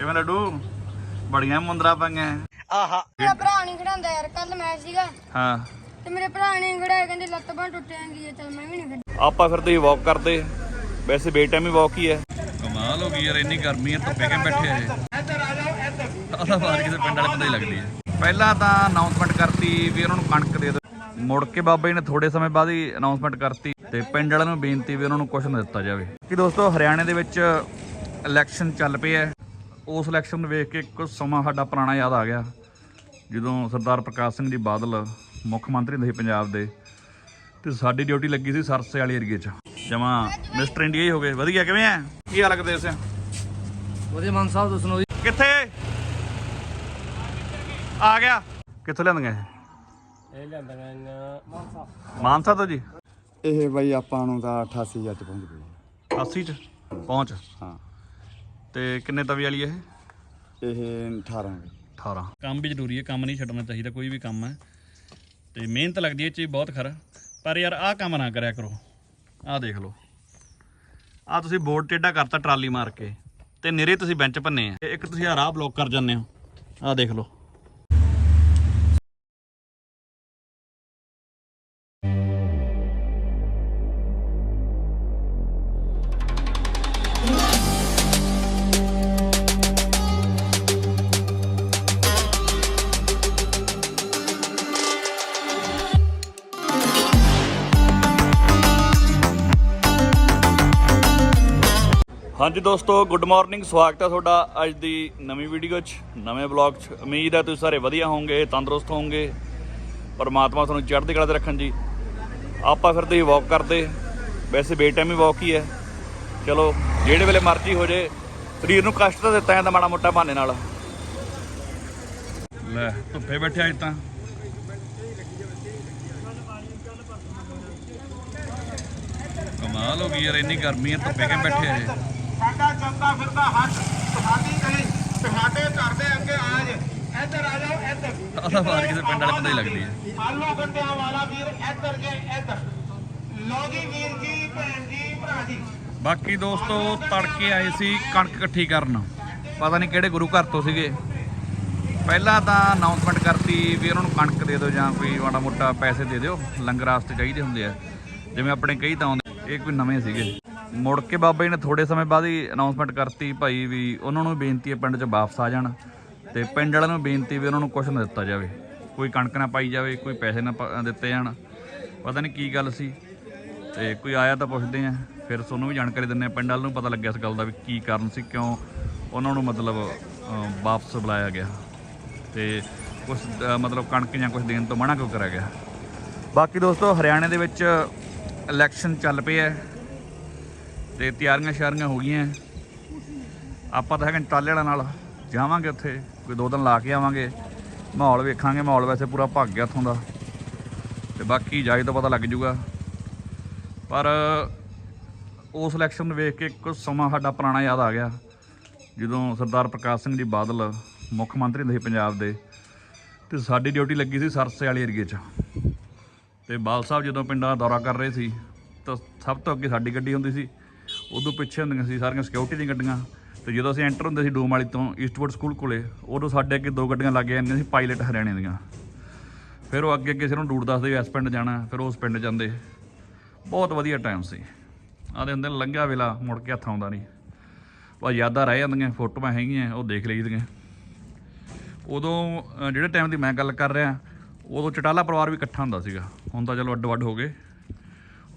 ਕਿਵੇਂ ਲੱਡੂ? ਬੜੀਆਂ ਮੁੰਦਰਾ ਪਾਈਆਂ। ਆਹਾ। ਮੇਰਾ ਭਰਾ ਨਹੀਂ ਖੜਾਉਂਦਾ ਯਾਰ ਕੱਲ ਮੈਚ ਸੀਗਾ। ਹਾਂ। ਤੇ ਮੇਰੇ ਭਰਾ ਨੇ ਖੜਾਇਆ ਕਹਿੰਦੇ ਲੱਤ ਬਾਂਹ ਟੁੱਟ ਜਾਂਦੀ ਹੈ ਚਲ ਮੈਂ ਵੀ ਨਹੀਂ ਖੇਡ ਆਪਾਂ ਫਿਰ ਤੁਸੀਂ ਵਾਕ ਕਰਦੇ। ਵੈਸੇ ਬੇ ਟਾਈਮ ਹੀ ਵਾਕ ਹੀ ਹੈ। ਕਮਾਲ ਹੋ ਗਈ ਯਾਰ ਇੰਨੀ ਗਰਮੀ ਹੈ ਧੁੱਪੇ ਕਿਵੇਂ ਬੈਠੇ ਆ ਇੱਧਰ ਆ ਜਾਓ ਇੱਧਰ ਆਹ ਬਾਹਰ ਕਿਸੇ ਪਿੰਡ ਵਾਲੇ ਪਤਾ ਹੀ ਲੱਗਦੀ ਹੈ। ਪਹਿਲਾਂ ਤਾਂ ਅਨਾਉਂਸਮੈਂਟ ਕਰਤੀ ਵੀ ਉਹਨਾਂ ਨੂੰ ਕਣਕ ਦੇ ਦਿਓ। ਮੁੜ ਕੇ ਬਾਬਾ ਜੀ ਨੇ ਥੋੜੇ ਸਮੇਂ ਬਾਅਦ ਹੀ ਅਨਾਉਂਸਮੈਂਟ ਕਰਤੀ ਤੇ ਪਿੰਡ ਵਾਲਿਆਂ ਨੂੰ ਬੇਨਤੀ ਵੀ ਉਹਨਾਂ ਨੂੰ ਕੁਝ ਨਾ ਦਿੱਤਾ ਜਾਵੇ। ਕਿ ਦੋਸਤੋ ਹਰਿਆਣੇ ਦੇ ਵਿੱਚ ਇਲੈਕਸ਼ਨ ਚੱਲ ਪਏ ਹੈ ਉਸ ਇਲੈਕਸ਼ਨ ਨੂੰ ਵੇਖ ਕੇ ਕੁਝ ਸਮਾਂ ਸਾਡਾ ਪੁਰਾਣਾ ਯਾਦ ਆ ਗਿਆ। ਜਦੋਂ ਸਰਦਾਰ ਪ੍ਰਕਾਸ਼ ਸਿੰਘ ਜੀ ਬਾਦਲ ਮੁੱਖ ਮੰਤਰੀ ਹੁੰਦੇ ਸੀ ਪੰਜਾਬ ਦੇ ਤੇ ਸਾਡੀ ਡਿਊਟੀ ਲੱਗੀ ਸੀ ਸਰਸੇ ਵਾਲੀ ਏਰੀਏ 'ਚ। ਜਮਾ ਮਿਸਟਰ ਇੰਡੀਆ ਹੀ ਹੋ ਗਏ। ਵਧੀਆ ਕਿਵੇਂ ਆ ਕੀ ਹਾਲ ਕਰਦੇ ਸਿਆ ਵਧੀਆ ਮਾਨ ਸਾਹਿਬ ਦੱਸਣੋ ਜੀ? ਕਿੱਥੇ? ਆ ਗਿਆ। ਕਿੱਥੋਂ ਲਿਆਂਦੀਆਂ ਇਹ? ਇਹ ਲਿਆਂਦਾ ਮਾਨਸਾ ਤੋਂ ਜੀ? ਇਹ ਬਈ ਆਪਾਂ ਨੂੰ ਤਾਂ 88 ਜੱਟ ਪਹੁੰਚ ਗਏ 80 ਚ? ਪਹੁੰਚ। ਹਾਂ। ਤੇ ਕਿੰਨੇ ਤਵੀ ਵਾਲੀ ਇਹ? ਇਹ 18 ਗਏ 18 ਕੰਮ ਵੀ ਜ਼ਰੂਰੀ ਹੈ ਕੰਮ ਨਹੀਂ ਛੱਡਣਾ ਚਾਹੀਦਾ ਕੋਈ ਵੀ ਕੰਮ ਹੈ। ਤੇ ਮਿਹਨਤ ਲੱਗਦੀ ਹੈ ਇਹ 'ਚ ਵੀ ਬਹੁਤ ਖਰਾ। ਪਰ ਯਾਰ ਆਹ ਕੰਮ ਨਾ ਕਰਿਆ ਕਰੋ। ਆਹ ਦੇਖ ਲਓ। ਆਹ ਤੁਸੀਂ ਬੋਰਡ ਟੇਢਾ ਕਰਤਾ ਟਰਾਲੀ ਮਾਰ ਕੇ। ਤੇ ਨਿਰੇ ਤੁਸੀਂ ਬੈਂਚ ਭੰਨੇ ਆ। ਇੱਕ ਤੁਸੀਂ ਆਹ ਰਾਹ ਬਲੌਕ ਕਰ ਜਾਂਦੇ ਹੋ। ਆਹ ਦੇਖ ਲਓ। ਹਾਂਜੀ ਦੋਸਤੋ ਗੁੱਡ ਮਾਰਨਿੰਗ ਸਵਾਗਤ ਹੈ ਤੁਹਾਡਾ ਅੱਜ ਦੀ ਨਵੀਂ ਵੀਡੀਓ 'ਚ, ਨਵੇਂ ਬਲੌਗ 'ਚ। ਉਮੀਦ ਹੈ ਤੁਸੀਂ ਸਾਰੇ ਵਧੀਆ ਹੋਵੋਗੇ, ਤੰਦਰੁਸਤ ਹੋਵੋਗੇ। ਪਰਮਾਤਮਾ ਤੁਹਾਨੂੰ ਚੜ੍ਹਦੀ ਕਲਾ 'ਤੇ ਰੱਖਣ ਜੀ। ਆਪਾਂ ਫਿਰ ਤੁਸੀਂ ਵਾਕ ਕਰਦੇ। ਵੈਸੇ ਬੇ ਟਾਈਮ ਹੀ ਵਾਕ ਹੀ। ਹੈ ਚਲੋ, ਜਿਹੜੇ ਵੇਲੇ ਮਰਜ਼ੀ ਹੋ ਜੇ, ਸਰੀਰ ਨੂੰ ਕਸ਼ਟ ਤਾਂ ਦਿੱਤਾ ਜਾਂਦਾ ਮਾੜਾ ਮੋਟਾ ਬਹਾਨੇ ਨਾਲ। ਲੈ, ਧੁੱਪੇ ਬੈਠੇ ਅੱਜ ਤਾਂ। ਕਮਾਲ ਹੋ ਗਈ ਯਾਰ, ਇੰਨੀ ਗਰਮੀ ਹੈ, ਧੁੱਪੇ ਕਿਵੇਂ ਬੈਠੇ ਆ ਸਾਡਾ ਚੱਲਦਾ ਫਿਰਦਾ ਹੱਥ ਤੁਹਾਡੀ ਗਲੀ ਤੁਹਾਡੇ ਘਰ ਦੇ ਅੱਗੇ ਆਜ ਇੱਧਰ ਆ ਜਾਓ ਇੱਧਰ। ਆਹ ਬਾਹਰ ਕਿਸੇ ਪਿੰਡ ਵਾਲੇ ਪਤਾ ਹੀ ਲੱਗਦੀ ਹੈ। ਆਲੂ ਗੰਡਿਆਂ ਵਾਲਾ ਵੀਰ ਇੱਧਰ। ਜੇ ਇੱਧਰ। ਲੋਗੀ ਵੀਰ ਜੀ ਭੈਣ ਜੀ ਭਰਾ ਜੀ। ਬਾਕੀ ਦੋਸਤੋ ਤੜਕੇ ਆਏ ਸੀ ਕਣਕ ਇਕੱਠੀ ਕਰਨ। ਪਤਾ ਨਹੀਂ ਕਿਹੜੇ ਗੁਰੂ ਘਰ ਤੋਂ ਸੀਗੇ। ਪਹਿਲਾਂ ਤਾਂ ਅਨਾਉਂਸਮੈਂਟ ਕਰਤੀ ਵੀ ਉਹਨਾਂ ਨੂੰ ਕਣਕ ਦੇ ਦਿਓ ਜਾਂ ਕੋਈ ਮਾੜਾ ਮੋਟਾ ਪੈਸੇ ਦੇ ਦਿਓ। ਲੰਗਰ ਵਾਸਤੇ ਚਾਹੀਦੇ ਹੁੰਦੇ ਆ। ਜਿਵੇਂ ਆਪਣੇ ਕਈ ਤਾਂ ਆਉਂਦੇ ਇਹ ਕੋਈ ਨਵੇਂ ਸੀਗੇ। ਮੁੜ ਕੇ ਬਾਬਾ ਜੀ ਨੇ ਥੋੜੇ ਸਮੇਂ ਬਾਅਦ ਹੀ ਅਨਾਉਂਸਮੈਂਟ ਕਰਤੀ ਭਾਈ ਵੀ ਉਹਨਾਂ ਨੂੰ ਬੇਨਤੀ ਹੈ ਪਿੰਡ 'ਚ ਵਾਪਸ ਆ ਜਾਣ ਤੇ ਪਿੰਡ ਵਾਲਿਆਂ ਨੂੰ ਬੇਨਤੀ ਵੀ ਉਹਨਾਂ ਨੂੰ ਕੁਝ ਨਾ ਦਿੱਤਾ ਜਾਵੇ। ਕੋਈ ਕਣਕ ਨਾ ਪਾਈ ਜਾਵੇ, ਕੋਈ ਪੈਸੇ ਨਾ ਪ- ਦਿੱਤੇ ਜਾਣ। ਪਤਾ ਨਹੀਂ ਕੀ ਗੱਲ ਸੀ ਤੇ ਕੋਈ ਆਇਆ ਤਾਂ ਪੁੱਛਦੇ ਆ। ਫਿਰ ਤੁਹਾਨੂੰ ਵੀ ਜਾਣਕਾਰੀ ਦਿੰਦੇ ਆ, ਪਿੰਡ ਵਾਲ ਨੂੰ ਪਤਾ ਲੱਗਿਆ ਇਸ ਗੱਲ ਦਾ ਵੀ ਕੀ ਕਾਰਨ ਸੀ, ਕਿਉਂ ਉਹਨਾਂ ਨੂੰ ਮਤਲਬ ਵਾਪਸ ਬੁਲਾਇਆ ਗਿਆ। ਤੇ ਕੁਝ ਮਤਲਬ ਕਣਕ ਜਾਂ ਕੁਝ ਦੇਣ ਤੋਂ ਮਨਾ ਕਿਉਂ ਕਰਿਆ ਗਿਆ? ਬਾਕੀ ਦੋਸਤੋ, ਹਰਿਆਣੇ ਦੇ ਵਿੱਚ ਇਲੈਕਸ਼ਨ ਚੱਲ ਪਏ ਹੈ ਤੇ ਤਿਆਰੀਆਂ ਸ਼ਾਰੀਆਂ ਹੋ ਗਈਆਂ। ਆਪਾਂ ਤਾਂ ਹੈਗੇ ਟਾਲੇ ਵਾਲਾ ਨਾਲ। ਜਾਵਾਂਗੇ ਉੱਥੇ, ਕੋਈ ਦੋ ਦਿਨ ਲਾ ਕੇ ਆਵਾਂਗੇ। ਮਾਹੌਲ ਵੇਖਾਂਗੇ, ਮਾਹੌਲ ਵੈਸੇ ਪੂਰਾ ਭੱਗ ਗਿਆ ਉੱਥੋਂ ਦਾ। ਤੇ ਬਾਕੀ ਜਾਈ ਤੋਂ ਪਤਾ ਲੱਗ ਜੂਗਾ। ਪਰ ਉਸ ਇਲੈਕਸ਼ਨ ਨੂੰ ਵੇਖ ਕੇ ਕੁਝ ਸਮਾਂ ਸਾਡਾ ਪੁਰਾਣਾ ਯਾਦ ਆ ਗਿਆ। ਜਦੋਂ ਸਰਦਾਰ ਪ੍ਰਕਾਸ਼ ਸਿੰਘ ਜੀ ਬਾਦਲ ਮੁੱਖ ਮੰਤਰੀ ਹੁੰਦੇ ਸੀ ਪੰਜਾਬ ਦੇ, ਤੇ ਸਾਡੀ ਡਿਊਟੀ ਲੱਗੀ ਸੀ ਸਰਸੇ ਵਾਲੇ ਏਰੀਏ 'ਚ। ਤੇ ਬਾਲ ਸਾਹਿਬ ਜਦੋਂ ਪਿੰਡਾਂ ਦਾ ਦੌਰਾ ਕਰ ਰਹੇ ਸੀ, ਤਾਂ ਸਭ ਤੋਂ ਅੱਗੇ ਸਾਡੀ ਗੱਡੀ ਹੁੰਦੀ ਸੀ। ਉਦੋਂ ਪਿੱਛੇ ਹੁੰਦੀਆਂ ਸੀ ਸਾਰੀਆਂ ਸਿਕਿਉਰਿਟੀ ਦੀਆਂ ਗੱਡੀਆਂ। ਤੇ ਜਦੋਂ ਅਸੀਂ ਐਂਟਰ ਹੁੰਦੇ ਸੀ ਡੂਮ ਵਾਲੀ ਤੋਂ ਈਸਟਵੁੱਡ ਸਕੂਲ ਕੋਲੇ, ਉਦੋਂ ਸਾਡੇ ਅੱਗੇ ਦੋ ਗੱਡੀਆਂ ਲੱਗ ਜਾਂਦੀਆਂ ਸੀ ਪਾਇਲਟ ਹਰਿਆਣੇ ਦੀਆਂ। ਫਿਰ ਉਹ ਅੱਗੇ ਕਿਸੇ ਨੂੰ ਡੂੜ ਦੱਸਦੇ ਵੀ ਇਸ ਪਿੰਡ ਜਾਣਾ, ਫਿਰ ਉਸ ਪਿੰਡ ਜਾਂਦੇ। ਬਹੁਤ ਵਧੀਆ ਟਾਈਮ ਸੀ। ਆਦੇ ਹੁੰਦੇ ਲੰਘਿਆ ਵੇਲਾ, ਮੁੜ ਕੇ ਹੱਥ ਆਉਂਦਾ ਨਹੀਂ। ਬਸ ਯਾਦਾਂ ਰਹਿ ਜਾਂਦੀਆਂ, ਫੋਟੋਆਂ ਹੈਗੀਆਂ, ਉਹ ਦੇਖ ਲਈਦੀਆਂ ਉਦੋਂ ਜਿਹੜੇ ਟਾਈਮ ਦੀ ਮੈਂ ਗੱਲ ਕਰ ਰਿਹਾ, ਉਦੋਂ ਚਟਾਲਾ ਪਰਿਵਾਰ ਵੀ ਇਕੱਠਾ ਹੁੰਦਾ ਸੀਗਾ। ਹੁਣ ਤਾਂ ਚਲੋ ਅੱਡ-ਵੱਡ ਹੋ ਗਏ।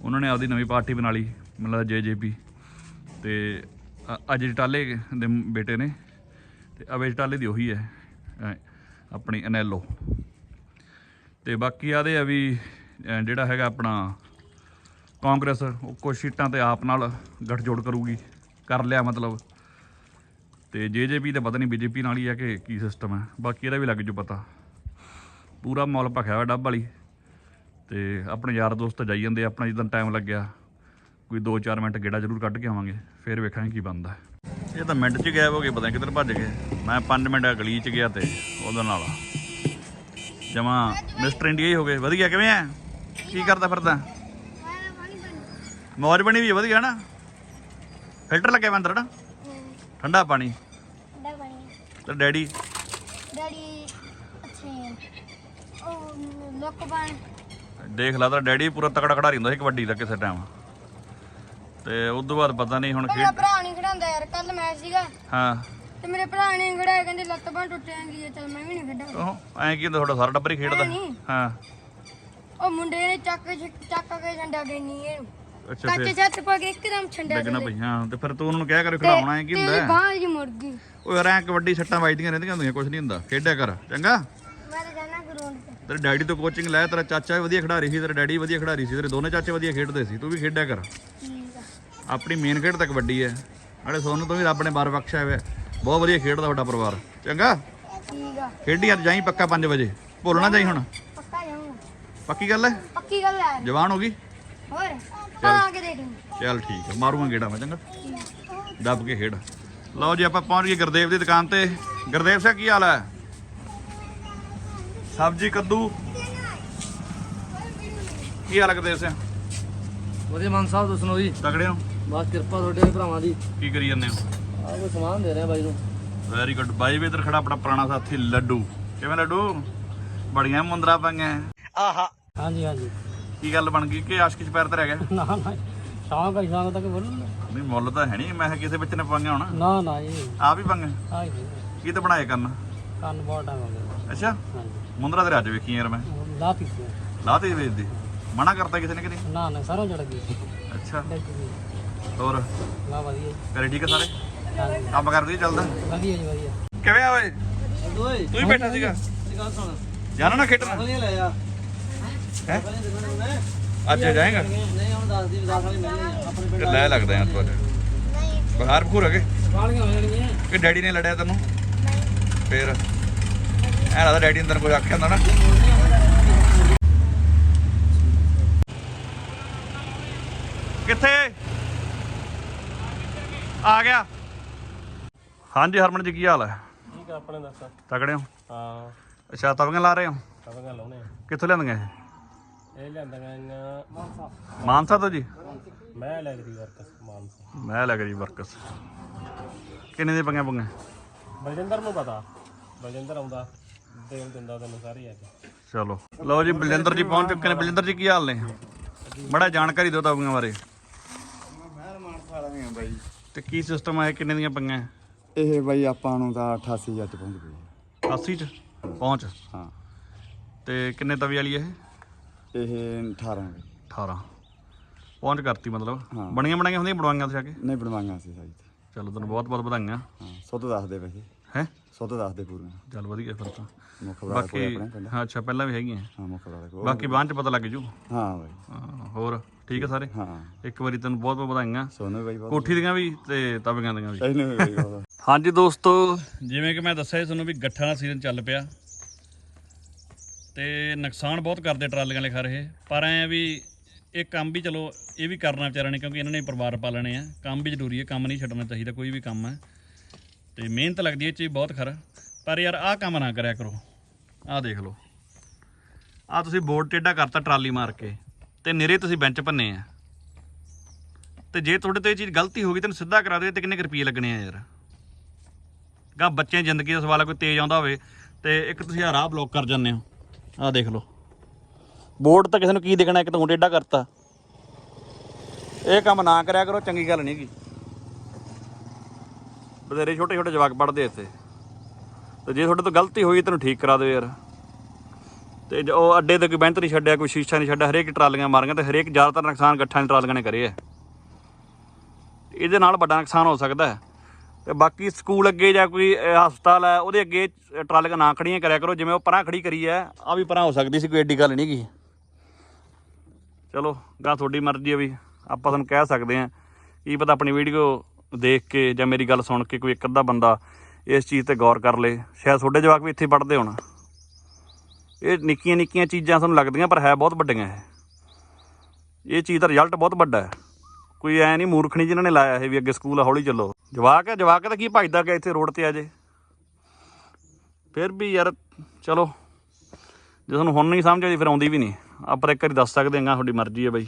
ਉਹਨਾਂ ਨੇ ਆਪਦੀ ਨਵੀਂ ਪਾਰਟੀ ਬਣਾ ਲਈ, ਮੈਨੂੰ ਲੱਗਦਾ ਜੇਜੇਪੀ ਤੇ ਅਜੇ ਚਟਾਲੇ ਦੇ ਬੇਟੇ ਨੇ ਤੇ ਅਵੇ ਚਟਾਲੇ ਦੀ ਉਹੀ ਹੈ ਆਪਣੀ ਅਨੈਲੋ ਤੇ ਬਾਕੀ ਆਦੇ ਆ ਵੀ ਜਿਹੜਾ ਹੈਗਾ ਆਪਣਾ ਕਾਂਗਰਸ, ਉਹ ਕੁਛ ਸੀਟਾਂ ਤੇ ਆਪ ਨਾਲ ਗੱਠਜੋੜ ਕਰੂਗੀ, ਕਰ ਲਿਆ ਮਤਲਬ। ਤੇ ਜੇਜੇਪੀ ਦਾ ਪਤਾ ਨਹੀਂ ਬੀਜੇਪੀ ਨਾਲ ਹੀ ਆ ਕਿ ਕੀ ਸਿਸਟਮ ਹੈ, ਬਾਕੀ ਇਹਦਾ ਵੀ ਲੱਗ ਜੂ ਪਤਾ। ਪੂਰਾ ਮਾਹੌਲ ਭਖਿਆ ਹੋਇਆ ਡੱਬ ਵਾਲੀ। ਤੇ ਆਪਣੇ ਯਾਰ ਦੋਸਤ ਜਾਈ ਜਾਂਦੇ ਆਪਣਾ ਜਿੱਦਾਂ ਟਾਈਮ ਲੱਗਿਆ। ਕੋਈ 2-4 ਮਿੰਟ ਗੇੜਾ ਜ਼ਰੂਰ ਕੱਢ ਕੇ ਆਵਾਂਗੇ ਫਿਰ ਵੇਖਾਂਗੇ ਕੀ ਬਣਦਾ। ਇਹ ਤਾਂ ਮਿੰਟ 'ਚ ਗਾਇਬ ਹੋ ਗਏ ਪਤਾ ਨਹੀਂ ਕਿੱਧਰ ਭੱਜ ਗਏ। ਮੈਂ 5 ਮਿੰਟ ਗਲੀ 'ਚ ਗਿਆ ਤੇ ਉਹਦੇ ਨਾਲ ਜਮਾ ਮਿਸਟਰ ਇੰਡੀਆ ਹੀ ਹੋ ਗਏ। ਵਧੀਆ ਕਿਵੇਂ ਆ ਕੀ ਕਰਦਾ ਫਿਰਦਾ? ਮੌਜ ਬਣੀ ਵੀ ਹੈ, ਵਧੀਆ ਨਾ? ਫਿਲਟਰ ਲੱਗਿਆ ਵਾ ਅੰਦਰ ਨਾ? ਠੰਡਾ ਪਾਣੀ? ਠੰਡਾ ਪਾਣੀ ਤੇ ਡੈਡੀ? ਡੈਡੀ ਅੱਛੇ ਉਹ ਲੋਕ ਬਣ ਦੇਖ ਲਾ ਤਾਂ ਡੈਡੀ ਪੂਰਾ ਤਕੜਾ ਖਿਡਾਰੀ ਹੁੰਦਾ ਸੀ ਕਬੱਡੀ ਦਾ ਕਿਸੇ ਟਾਈਮ ਤੇ ਉਸ ਤੋਂ ਬਾਅਦ ਪਤਾ ਨਹੀਂ ਹੁਣ ਮੇਰਾ ਖੇਡ ਭਰਾ ਨਹੀਂ ਖੜਾਉਂਦਾ ਯਾਰ ਕੱਲ ਮੈਚ ਸੀਗਾ। ਹਾਂ। ਤੇ ਮੇਰੇ ਭਰਾ ਨੇ ਖੜਾਇਆ ਕਹਿੰਦੇ ਲੱਤ ਬਾਂਹ ਟੁੱਟ ਜਾਂਦੀ ਹੈ ਚਲ ਮੈਂ ਵੀ ਨਹੀਂ ਖੇਡਾਂ। ਉਹ ਐਂ ਕੀ ਹੁੰਦਾ ਤੁਹਾਡਾ ਸਾਰਾ ਟੱਬਰ ਹੀ ਖੇਡਦਾ। ਨਹੀਂ। ਹਾਂ। ਉਹ ਮੁੰਡੇ ਨੇ ਚੱਕ ਕੇ ਚੱਕ ਕੇ ਗਈ ਨਹੀਂ ਇਹਨੂੰ। ਅੱਛਾ ਕੱਚ ਫੇਰ ਛੱਤ ਪਾ ਕੇ ਇੱਕਦਮ ਛੰਡਾ ਡਿੱਗਣਾ ਪਈ ਹਾਂ ਤੇ ਫਿਰ ਤੂੰ ਉਹਨਾਂ ਕਿਹਾ ਕਰ ਖਿਡਾਉਣਾ ਐਂ ਕੀ ਹੁੰਦਾ? ਹੈ? ਬਾਂਹ ਜੀ ਮੁੜ ਗਈ। ਉਹ ਯਾਰ ਐਂ ਕਬੱਡੀ ਸੱਟਾਂ ਵੱਜਦੀਆਂ ਰਹਿੰਦੀਆਂ ਹੁੰਦੀਆਂ ਕੁਝ ਨਹੀਂ ਹੁੰਦਾ। ਖੇਡਿਆ ਕਰ ਚੰਗਾ? ਮੈਂ ਤਾਂ ਜਾਣਾ ਗਰਾਊਂਡ ਤੇ। ਤੇਰੇ ਡੈਡੀ ਤੋਂ ਕੋਚਿੰਗ ਲੈ ਤੇਰਾ ਚਾਚਾ ਵੀ ਵਧੀਆ ਖਿਡਾਰੀ ਸੀ ਤੇਰਾ ਡੈਡੀ ਵੀ ਵਧੀਆ ਖਿਡਾਰੀ ਸੀ ਤੇਰੇ ਦੋਨੇ ਚਾਚੇ ਵਧੀਆ ਖੇਡਦੇ ਸੀ ਤੂੰ ਵੀ ਖੇਡਿਆ ਕਰ। ਆਪਣੀ ਮੇਨ ਖੇਡ ਤਾਂ ਕਬੱਡੀ ਹੈ। ਨਾਲੇ ਸੋਨੂੰ ਤੋਂ ਵੀ ਰੱਬ ਨੇ ਬਾਰ ਬਖਸ਼ਿਆ ਹੋਇਆ ਬਹੁਤ ਵਧੀਆ ਖੇਡਦਾ ਤੁਹਾਡਾ ਪਰਿਵਾਰ। ਚੰਗਾ? ਠੀਕ ਆ। ਖੇਡੀ ਅੱਜ ਜਾਈ ਪੱਕਾ 5 ਵਜੇ। ਭੁੱਲਣਾ ਜਾਈ ਹੁਣ? ਪੱਕਾ ਜਾਊਂਗਾ ਪੱਕੀ ਗੱਲ ਹੈ? ਪੱਕੀ ਗੱਲ ਹੈ। ਜਵਾਨ ਹੋ ਗਈ? ਹੋਰ? ਆ ਕੇ ਦੇਖ ਚੱਲ ਠੀਕ ਹੈ। ਮਾਰੂਗਾ ਗੇੜਾ ਮੈਂ ਚੰਗਾ। ਦੱਬ ਕੇ ਖੇਡ। ਲਓ ਜੀ ਆਪਾਂ ਪਹੁੰਚ ਗਏ ਗੁਰਦੇਵ ਦੀ ਦੁਕਾਨ ਤੇ। ਗੁਰਦੇਵ ਸਿੰਘ ਕੀ ਹਾਲ ਹੈ? ਸਬਜੀ ਕੱਦੂ? ਕੀ ਹਾਲ ਹੈ ਗੁਰਦੇਵ ਸਿੰਘ ਵਧੀਆ ਮਾਨ ਸਾਹਿਬ ਤੁਸੀਂ ਜੀ? ਤਕੜੇ ਹੋ? ਬਸ ਕਿਰਪਾ ਤੁਹਾਡੇ ਭਰਾਵਾਂ ਦੀ। ਕੀ ਕਰੀ ਜਾਂਦੇ ਹੋ? ਆਹ ਕੋਈ ਸਮਾਨ ਦੇ ਰਿਹਾ ਬਾਈ ਨੂੰ। ਵੈਰੀ ਗੁੱਡ ਬਾਈ ਵੀ ਇੱਧਰ ਖੜਾ ਆਪਣਾ ਪੁਰਾਣਾ ਸਾਥੀ ਲੱਡੂ। ਕਿਵੇਂ ਲੱਡੂ? ਬੜੀਆਂ ਮੁੰਦਰਾ ਪਾਈਆਂ। ਹਾਂਜੀ ਹਾਂਜੀ। ਕੀ ਗੱਲ ਬਣ ਗਈ? ਕਿ ਆਸ਼ਕੀ ਚ ਪੈਰ ਤੇ ਰਹਿ ਗਿਆ? ਨਾ ਨਾ। ਸ਼ਾਮ ਕਾ ਸ਼ਾਮ ਤੱਕ ਬੋਲੋ ਨਹੀਂ ਮੁੱਲ ਤਾਂ ਹੈ ਨਹੀਂ ਮੈਂ ਕਿਹਾ ਕਿਸੇ ਵਿੱਚ ਨੇ ਪਾਈਆਂ ਹੋਣਾ। ਨਾ ਨਾ ਜੀ ਆ ਵੀ ਪਾਈਆਂ? ਆਈ ਕੀ ਤਾਂ ਬਣਾਏ ਕਰਨ ਕੰਨ ਬਹੁਤ ਟਾਈਮ ਹੋ ਗਿਆ। ਅੱਛਾ। ਹਾਂਜੀ। ਮੁੰਦਰਾ ਤੇ ਅੱਜ ਵੇਖੀ ਯਾਰ ਮੈਂ। ਲਾ ਪੀਤੀ ਲਾਹ ਤੇ ਵੇਚਦੇ। ਮਨਾ ਕਰਤਾ ਕਿਸੇ ਨੇ ਕਿ ਨਹੀਂ? ਨਾ ਨਾ। ਸਰੋਂ ਚੜ ਗਈ। ਅੱਛਾ। ਡਿੱਗ ਗਈ। ਹੋਰ? ਲਾ ਵਧੀਆ ਜੀ। ਘਰੇ ਠੀਕ ਆ ਸਾਰੇ? ਹਾਂਜੀ। ਕੰਮ ਕਰਦੀ ਚੱਲਦਾ? ਵਧੀਆ ਜੀ ਵਧੀਆ। ਕਿਵੇਂ ਆ ਓਏ? ਓਏ ਤੂੰ ਹੀ ਬੈਠਾ ਸੀਗਾ? ਇਹ ਗੱਲ ਸੁਣ। ਜਾਣਾ ਨਾ ਖੇਡਣਾ? ਨਹੀਂ ਲੈ ਆ ਹੈ? ਅੱਜ ਜਾਏਗਾ? ਨਹੀਂ ਹੁਣ ਦੱਸ ਦੀ 10 ਵਾਲੀ ਮਿਲਣੀ ਆਪਣੇ ਕਿ ਲੈ ਲੱਗਦਾ ਯਾਰ ਤੂੰ ਅੱਜ। ਬੁਖਾਰ ਬਖੂਰ ਹੈਗੇ ਵਾਲੀਆਂ ਹੋ ਜਾਣਗੀਆਂ। ਕਿ ਡੈਡੀ ਨੇ ਲੜਿਆ ਤੈਨੂੰ? ਫੇਰ? ਐ ਲੱਗਦਾ ਡੈਡੀ ਨੇ ਤੈਨੂੰ ਕੁਝ ਆਖਿਆ ਹੁੰਦਾ ਨਾ। ਕਿੱਥੇ? ਆ ਗਿਆ। ਹਾਂਜੀ ਹਰਮਨ ਜੀ ਕੀ ਹਾਲ ਹੈ? ਠੀਕ ਆ ਆਪਣੇ ਦੱਸ। ਤਕੜੇ ਹੋ? ਹਾਂ। ਅੱਛਾ ਤਵੀਆਂ ਲਾ ਰਹੇ ਹੋ? ਗੱਲ ਲਾਉਣੇ ਆ। ਕਿੱਥੋਂ ਲਿਆਂਦੀਆਂ ਇਹ? ਇਹ ਲਿਆਂਦੀਆਂ ਮਾਨਸਾ। ਮਾਨਸਾ ਤੋਂ ਜੀ? ਮੈਂ ਲੈ ਗਈ ਵਰਕਸ ਮਾਨਸਾ। ਮੈਂ ਲੱਗ ਜੀ ਵਰਕਸ। ਕਿੰਨੇ ਦੇ ਪੰਗੇ ਪੰਗੇ? ਬਲਜਿੰਦਰ ਨੂੰ ਪਤਾ। ਬਲਜਿੰਦਰ ਆਉਂਦਾ ਦੇਣ ਦਿੰਦਾ ਤੈਨੂੰ ਸਾਰੀ ਅੱਜ। ਚਲੋ। ਲਓ ਜੀ ਬਲਜਿੰਦਰ ਜੀ ਪਹੁੰਚ ਚੁੱਕੇ ਨੇ। ਬਲਜਿੰਦਰ ਜੀ ਕੀ ਹਾਲ ਨੇ? ਬੜਾ ਜਾਣਕਾਰੀ ਦਿਓ ਤਵੀਆਂ ਬਾਰੇ। ਮੈਂ ਮਾਨਸਾ ਵਾਲਾ ਆ ਬਾਈ। ਤੇ ਕੀ ਸਿਸਟਮ ਹੈ ਕਿੰਨੇ ਦੀਆਂ ਪੰਗਾਂ ਇਹ ਬਾਈ ਆਪਾਂ ਨੂੰ ਤਾਂ 88000 ਚ ਪਹੁੰਚ ਗਈ 80 ਚ? ਪਹੁੰਚ? ਹਾਂ। ਤੇ ਕਿੰਨੇ ਤਵੀ ਵਾਲੀ ਇਹ? ਇਹ 18 ਬਾਈ 18 ਪਹੁੰਚ ਕਰਤੀ ਮਤਲਬ? ਹਾਂ। ਬਣੀਆਂ ਬਣਾਈਆਂ ਹੁੰਦੀਆਂ ਬਣਵਾਈਆਂ ਤੁਸੀਂ ਆ ਕੇ? ਨਹੀਂ ਬਣਵਾਈਆਂ ਸੀ ਸਾਈ ਤੇ ਚਲੋ ਤੁਹਾਨੂੰ ਬਹੁਤ ਬਹੁਤ ਵਧਾਈਆਂ। ਹਾਂ ਸੁੱਧ ਦੱਸਦੇ ਵੈਸੇ ਹੈ? ਸੁੱਧ ਦੱਸਦੇ ਪੂਰੀਆਂ। ਚੱਲ ਵਧੀਆ ਫਿਰ ਤਾਂ। ਮੁੱਖ ਬਾਕੀ ਆਪਣੇ ਪਿੰਡ। ਹਾਂ ਅੱਛਾ ਪਹਿਲਾਂ ਵੀ ਹੈਗੀਆਂ। ਹਾਂ ਮੁੱਖ ਬਾਕੀ ਬਾਅਦ ਚ ਪਤਾ ਲੱਗ ਜੂ। ਹਾਂ ਬਾਈ। ਹਾਂ, ਹੋਰ? ਠੀਕ ਹੈ ਸਾਰੇ? ਹਾਂ। ਇੱਕ ਵਾਰੀ ਤੈਨੂੰ ਬਹੁਤ ਬਹੁਤ ਵਧਾਈਆਂ। ਸੋਨੂੰ ਬਾਈ ਬਹੁਤ ਕੋਠੀ ਦੀਆਂ ਵੀ ਤੇ ਤਵੀਆਂ ਦੀਆਂ ਵੀ। ਵੀ ਬਾਈ ਬਹੁਤ ਹਾਂਜੀ ਦੋਸਤੋ ਜਿਵੇਂ ਕਿ ਮੈਂ ਦੱਸਿਆ ਸੀ ਤੁਹਾਨੂੰ ਵੀ ਗੱਠਾਂ ਦਾ ਸੀਜ਼ਨ ਚੱਲ ਪਿਆ। ਤੇ ਨੁਕਸਾਨ ਬਹੁਤ ਕਰਦੇ ਟਰਾਲੀਆਂ ਵਾਲੇ ਖਾ ਰਹੇ ਪਰ ਐ ਵੀ ਇਹ ਕੰਮ ਵੀ ਚਲੋ ਇਹ ਵੀ ਕਰਨਾ ਵਿਚਾਰਿਆਂ ਨੇ ਕਿਉਂਕਿ ਇਹਨਾਂ ਨੇ ਪਰਿਵਾਰ ਪਾਲਣੇ ਆ। ਕੰਮ ਵੀ ਜ਼ਰੂਰੀ ਹੈ ਕੰਮ ਨਹੀਂ ਛੱਡਣਾ ਚਾਹੀਦਾ ਕੋਈ ਵੀ ਕੰਮ ਹੈ ਤੇ ਮਿਹਨਤ ਲੱਗਦੀ ਹੈ ਇਹ 'ਚ ਵੀ ਬਹੁਤ ਖਰਾ। ਪਰ ਯਾਰ ਆਹ ਕੰਮ ਨਾ ਕਰਿਆ ਕਰੋ। ਆਹ ਦੇਖ ਲਓ। ਆਹ ਤੁਸੀਂ ਬੋਰਡ ਟੇਢਾ ਕਰਤਾ ਟਰਾਲੀ ਮਾਰ ਕੇ। ਤੇ ਨਿਰੇ ਤੁਸੀਂ ਬੈਂਚ ਭੰਨੇ ਆ। ਤੇ ਜੇ ਤੁਹਾਡੇ ਤੋਂ ਇਹ ਚੀਜ਼ ਗਲਤੀ ਹੋ ਗਈ, ਤੈਨੂੰ ਸਿੱਧਾ ਕਰਾ ਦੇ ਤੇ ਕਿੰਨੇ ਕੁ ਰੁਪਏ ਲੱਗਣੇ ਆ ਯਾਰ। ਗਾ ਬੱਚੇ ਜ਼ਿੰਦਗੀ ਦਾ ਸਵਾਲ ਹੈ ਕੋਈ ਤੇਜ਼ ਆਉਂਦਾ ਹੋਵੇ, ਤੇ ਇੱਕ ਤੁਸੀਂ ਆਹ ਰਾਹ ਬਲੌਕ ਕਰ ਜਾਂਦੇ ਹੋ। ਆਹ ਦੇਖ ਲਓ। ਬੋਰਡ ਤਾਂ ਕਿਸੇ ਨੂੰ ਕੀ ਦੇਖਣਾ, ਇੱਕ ਤਾਂ ਟੇਢਾ ਕਰਤਾ। ਇਹ ਕੰਮ ਨਾ ਕਰਿਆ ਕਰੋ, ਚੰਗੀ ਗੱਲ ਨਹੀਂ ਗੀ। ਬਥੇਰੇ ਛੋਟੇ ਛੋਟੇ ਜਵਾਕ ਪੜਦੇ ਇੱਥੇ। ਤੇ ਜੇ ਤੁਹਾਡੇ ਤੋਂ ਗਲਤੀ ਹੋਈ ਤੈਨੂੰ ਠੀਕ ਕਰਾ ਦਿਓ ਯਾਰ। ਤੇ ਜੋ ਉਹ ਅੱਡੇ ਤੇ ਕੋਈ ਬੈਂਤ ਨਹੀਂ ਛੱਡਿਆ, ਕੋਈ ਸ਼ੀਸ਼ਾ ਨਹੀਂ ਛੱਡਿਆ, ਹਰੇਕ ਟਰਾਲੀਆਂ ਮਾਰੀਆਂ ਤੇ ਹਰੇਕ ਜ਼ਿਆਦਾਤਰ ਨੁਕਸਾਨ ਗੱਠਾਂ ਦੀ ਟਰਾਲੀਆਂ ਨੇ ਕਰੇ ਹੈ ਇਹਦੇ ਨਾਲ ਵੱਡਾ ਨੁਕਸਾਨ ਹੋ ਸਕਦਾ ਹੈ। ਤੇ ਬਾਕੀ ਸਕੂਲ ਅੱਗੇ ਜਾਂ ਕੋਈ ਹਸਪਤਾਲ ਹੈ, ਉਹਦੇ ਅੱਗੇ ਟਰਾਲੀਆਂ ਨਾ ਖੜੀਆਂ ਕਰਿਆ ਕਰੋ, ਜਿਵੇਂ ਉਹ ਪਰਾਂ ਖੜੀ ਕਰੀ ਹੈ ਆ ਵੀ ਪਰਾਂ ਹੋ ਸਕਦੀ ਸੀ, ਕੋਈ ਐਡੀ ਗੱਲ ਨਹੀਂ ਗੀ। ਚਲੋ ਗਾ ਤੁਹਾਡੀ ਮਰਜ਼ੀ ਹੈ ਵੀ ਆਪਾਂ ਤੁਹਾਨੂੰ ਕਹਿ ਸਕਦੇ ਹਾਂ। ਕੀ ਪਤਾ ਆਪਣੀ ਵੀਡੀਓ ਦੇਖ ਕੇ ਜਾਂ ਮੇਰੀ ਗੱਲ ਸੁਣ ਕੇ ਕੋਈ ਇੱਕ ਅੱਧਾ ਬੰਦਾ ਇਸ ਚੀਜ਼ ਤੇ ਗੌਰ ਕਰ ਲੇ। ਸ਼ਾਇਦ ਤੁਹਾਡੇ ਜਵਾਕ ਵੀ ਇੱਥੇ ਪੜ੍ਹਦੇ ਹੋਣ। ਇਹ ਨਿੱਕੀਆਂ ਨਿੱਕੀਆਂ ਚੀਜ਼ਾਂ ਸਾਨੂੰ ਲੱਗਦੀਆਂ ਪਰ ਹੈ ਬਹੁਤ ਵੱਡੀਆਂ ਹੈ ਇਹ ਚੀਜ਼ ਦਾ ਰਿਜ਼ਲਟ ਬਹੁਤ ਵੱਡਾ ਹੈ। ਕੋਈ ਐ ਨਹੀਂ ਮੂਰਖਣੀ ਜਿਨ੍ਹਾਂ ਨੇ ਲਾਇਆ ਇਹ ਵੀ ਅੱਗੇ ਸਕੂਲ ਆ, ਹੌਲੀ ਚੱਲੋ। ਜਵਾਕ ਹੈ, ਜਵਾਕ ਤਾਂ ਕੀ ਭਜਦਾ ਕਿ ਇੱਥੇ ਰੋਡ ਤੇ ਆ ਜੇ। ਫਿਰ ਵੀ ਯਾਰ ਚਲੋ, ਜੇ ਤੁਹਾਨੂੰ ਹੁਣ ਨਹੀਂ ਸਮਝ ਆਈ ਫਿਰ ਆਉਂਦੀ ਵੀ ਨਹੀਂ। ਆਪਾਂ ਇੱਕ ਵਾਰੀ ਦੱਸ ਸਕਦੇ ਹਾਂ ਤੁਹਾਡੀ ਮਰਜ਼ੀ ਹੈ ਬਾਈ।